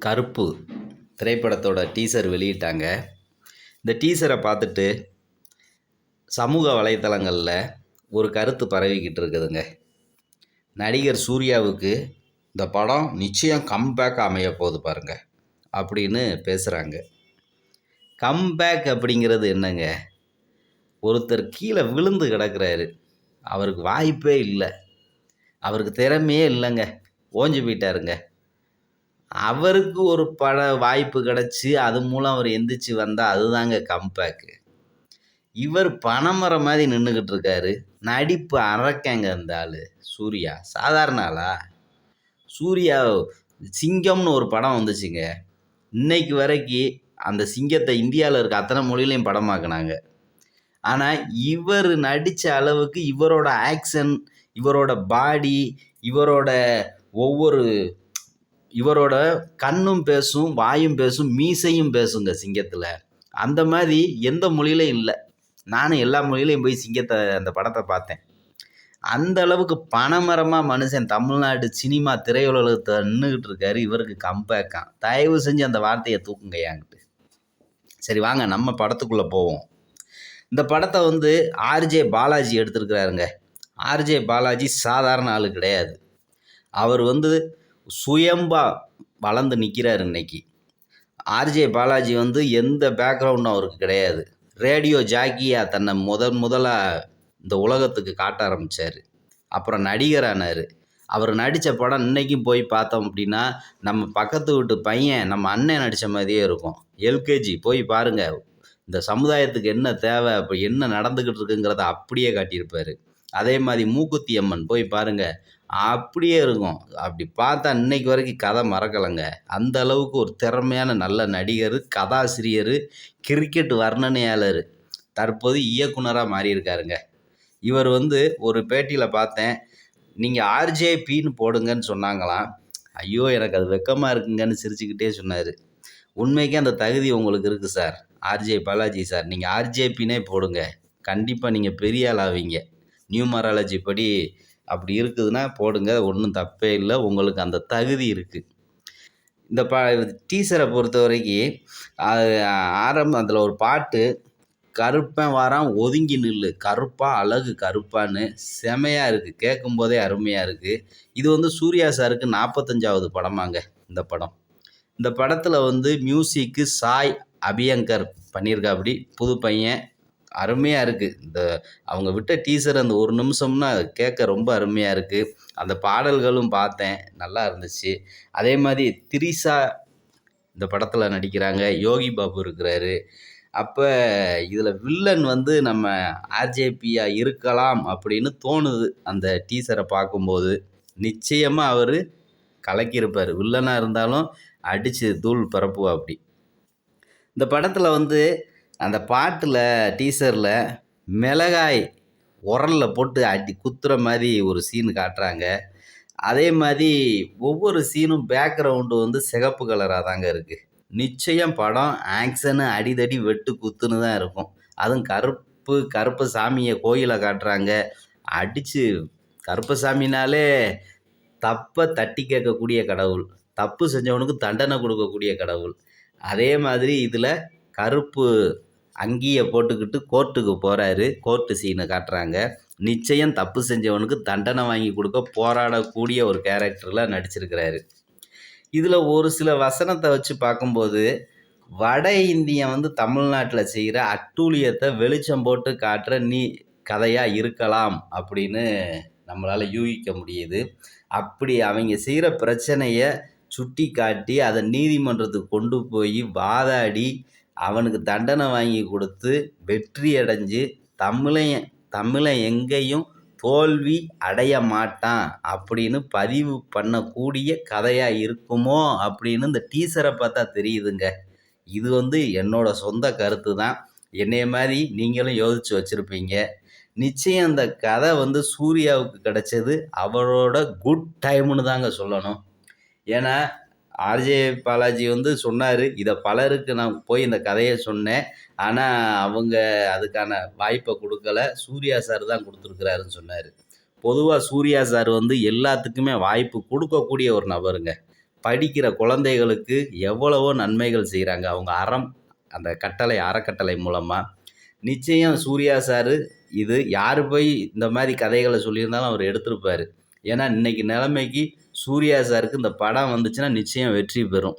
கருப்பு திரைப்படத்தோட டீசர் வெளியிட்டாங்க. இந்த டீசரை பார்த்துட்டு சமூக வலைத்தளங்களில் ஒரு கருத்து பரவிக்கிட்டு இருக்குதுங்க. நடிகர் சூர்யாவுக்கு இந்த படம் நிச்சயம் கம்பேக் அமைய போகுது பாருங்க அப்படின்னு பேசுகிறாங்க கம்பேக் அப்படிங்கிறது என்னங்க? ஒருத்தர் கீழே விழுந்து கிடக்குறாரு. அவருக்கு வாய்ப்பே இல்லை. அவருக்கு திறமையே இல்லைங்க. ஓஞ்சு போயிட்டாருங்க. அவருக்கு ஒரு பட வாய்ப்பு கிடச்சி அது மூலம் அவர் எந்திரிச்சு வந்தால் அதுதாங்க கம்பேக்கு இவர் பனைமரம் மாதிரி நின்றுக்கிட்டு இருக்காரு. நடிப்பு அறக்கங்க இந்த ஆள் சூர்யா. சாதாரண ஆளா? சூர்யா சிங்கம்னு ஒரு படம் வந்துச்சுங்க. இன்னைக்கு வரைக்கும் அந்த சிங்கத்தை இந்தியாவில் இருக்க அத்தனை மொழியிலையும் படமாக்குனாங்க. ஆனால் இவர் நடித்த அளவுக்கு இவரோட ஆக்ஷன் இவரோட பாடி இவரோட ஒவ்வொரு இவரோட கண்ணும் பேசும் வாயும் பேசும் மீசையும் பேசுங்க சிங்கத்தில். அந்த மாதிரி எந்த மொழியிலையும் இல்லை. நானும் எல்லா மொழியிலையும் போய் சிங்கத்தை அந்த படத்தை பார்த்தேன். அந்த அளவுக்கு பணமரமாக மனுஷன் தமிழ்நாடு சினிமா திரையுலகத்தை நின்றுக்கிட்டு இருக்காரு. இவருக்கு கம்பேக்கான் தயவு செஞ்சு அந்த வார்த்தையை தூக்குங்க என்கிட்ட. சரி வாங்க நம்ம படத்துக்குள்ளே போவோம். இந்த படத்தை வந்து ஆர்ஜே பாலாஜி எடுத்திருக்கிறாருங்க. ஆர்ஜே பாலாஜி சாதாரண ஆள் கிடையாது. அவர் வந்து சுயம்பா வளர்ந்து நிற்கிறார் இன்னைக்கு. ஆர்ஜே பாலாஜி வந்து எந்த பேக்ரவுண்டும் அவருக்கு கிடையாது. ரேடியோ ஜாக்கியாக தன்னை முதன் முதலாக இந்த உலகத்துக்கு காட்ட ஆரம்பித்தார் அப்புறம் நடிகரானார் அவர் நடித்த படம் இன்றைக்கும் போய் பார்த்தோம் அப்படின்னா நம்ம பக்கத்து வீட்டு பையன் நம்ம அண்ணன் நடித்த மாதிரியே இருக்கும். எல்கேஜி போய் பாருங்கள் இந்த சமுதாயத்துக்கு என்ன தேவை அப்போ என்ன நடந்துக்கிட்டு இருக்குங்கிறத அப்படியே காட்டியிருப்பார். அதே மாதிரி மூக்குத்தி அம்மன் போய் பாருங்கள் அப்படியே இருக்கும். அப்படி பார்த்தா இன்னைக்கு வரைக்கும் கதை மறக்கலைங்க. அந்த அளவுக்கு ஒரு திறமையான நல்ல நடிகர் கதாசிரியர் கிரிக்கெட் வர்ணனையாளர். தற்போது இயக்குனராக மாறியிருக்காருங்க. இவர் வந்து ஒரு பேட்டியில் பார்த்தேன். நீங்கள் ஆர்ஜேபின்னு போடுங்கன்னு சொன்னாங்களாம். ஐயோ எனக்கு அது வெக்கமாக இருக்குங்கன்னு சிரிச்சுக்கிட்டே சொன்னார். உண்மைக்கே அந்த தகுதி உங்களுக்கு இருக்குது சார். ஆர்ஜே பாலாஜி சார் நீங்கள் ஆர்ஜேபினே போடுங்க. கண்டிப்பாக நீங்கள் பெரிய ஆள் ஆவீங்க. நியூமராலஜி படி அப்படி இருக்குதுன்னா போடுங்க ஒன்றும் தப்பே இல்லை. உங்களுக்கு அந்த தகுதி இருக்குது இந்த ப டீசரை பொறுத்த வரைக்கும் அது ஆரம்பம் அதில் ஒரு பாட்டு கருப்பன் வாரம் ஒதுங்கி நில்லு. கருப்பாக அழகு கருப்பான்னு செமையாக இருக்குது கேட்கும்போதே அருமையாக இருக்குது இது வந்து சூர்யா சாருக்கு நாற்பத்தஞ்சாவது படமாங்க இந்த படம். இந்த படத்தில் வந்து மியூசிக்கு சாய் அபியங்கர் பண்ணியிருக்காப்படி புது பையன் அருமையாக இருக்குது இந்த அவங்க விட்ட டீசர் அந்த ஒரு நிமிஷம்னா கேட்க ரொம்ப அருமையாக இருக்குது அந்த பாடல்களும் பார்த்தேன். நல்லா இருந்துச்சு. அதே மாதிரி திரிசா இந்த படத்தில் நடிக்கிறாங்க. யோகி பாபு இருக்கிறாரு. அப்போ இதில் வில்லன் வந்து நம்ம ஆர்ஜேபியாக இருக்கலாம் அப்படின்னு தோணுது. அந்த டீசரை பார்க்கும்போது நிச்சயமாக அவர் கலக்கியிருப்பார். வில்லனாக இருந்தாலும் அடித்து தூள் பரப்புவா அப்படி. இந்த படத்தில் வந்து அந்த பாட்டில் டீசரில் மிளகாய் உரலில் போட்டு அடி குத்துற மாதிரி ஒரு சீன் காட்டுறாங்க. அதே மாதிரி ஒவ்வொரு சீனும் பேக்ரவுண்டு வந்து சிகப்பு கலராக தாங்க இருக்குது நிச்சயம் படம் ஆக்ஷனு அடிதடி வெட்டு குத்துன்னு தான் இருக்கும். அதுவும் கருப்பு கருப்பு சாமியை கோயிலை காட்டுறாங்க. அடித்து கருப்பசாமினாலே தப்பை தட்டி கேட்கக்கூடிய கடவுள். தப்பு செஞ்சவனுக்கு தண்டனை கொடுக்கக்கூடிய கடவுள். அதே மாதிரி இதில் கருப்பு அங்கேயே போட்டுக்கிட்டு கோர்ட்டுக்கு போகிறாரு கோர்ட்டு சீனை காட்டுறாங்க. நிச்சயம் தப்பு செஞ்சவனுக்கு தண்டனை வாங்கி கொடுக்க போராடக்கூடிய ஒரு கேரக்டரில் நடிச்சிருக்கிறாரு. இதில் ஒரு சில வசனத்தை வச்சு பார்க்கும்போது வட இந்தியன் வந்து தமிழ்நாட்டில் செய்கிற அட்டூழியத்தை வெளிச்சம் போட்டு காட்டுற நீ கதையாக இருக்கலாம் அப்படின்னு நம்மளால் யூகிக்க முடியுது. அப்படி அவங்க செய்கிற பிரச்சனையை சுட்டி காட்டி அதை நீதிமன்றத்துக்கு கொண்டு போய் வாதாடி அவனுக்கு தண்டனை வாங்கி கொடுத்து வெற்றி அடைஞ்சு தமிழையன் தமிழன் எங்கேயும் தோல்வி அடைய மாட்டான் அப்படின்னு பதிவு பண்ணக்கூடிய கதையாக இருக்குமோ அப்படின்னு இந்த டீசரை பார்த்தா தெரியுதுங்க. இது வந்து என்னோட சொந்த கருத்து தான். என்னைய மாதிரி நீங்களும் யோசித்து வச்சுருப்பீங்க. நிச்சயம் அந்த கதை வந்து சூர்யாவுக்கு கிடைச்சது அவரோட குட் டைம்னு தாங்க சொல்லணும். ஏன்னா ஆர்ஜே பாலாஜி வந்து சொன்னார். இதை பலருக்கு நான் போய் இந்த கதையை சொன்னேன். ஆனால் அவங்க அதுக்கான வாய்ப்பை கொடுக்கல. சூர்யா சார் தான் கொடுத்துருக்குறாருன்னு சொன்னார். பொதுவாக சூர்யா சார் வந்து எல்லாத்துக்குமே வாய்ப்பு கொடுக்கக்கூடிய ஒரு நபருங்க. படிக்கிற குழந்தைகளுக்கு எவ்வளவோ நன்மைகள் செய்கிறாங்க அவங்க அறம் அந்த கட்டளை அறக்கட்டளை மூலமாக நிச்சயம் சூர்யா சார் இது யார் போய் இந்த மாதிரி கதைகளை சொல்லியிருந்தாலும் அவர் எடுத்திருப்பார். ஏன்னா இன்றைக்கி நிலமைக்கி சூர்யா சாருக்கு இந்த படம் வந்துச்சுன்னா நிச்சயம் வெற்றி பெறும்.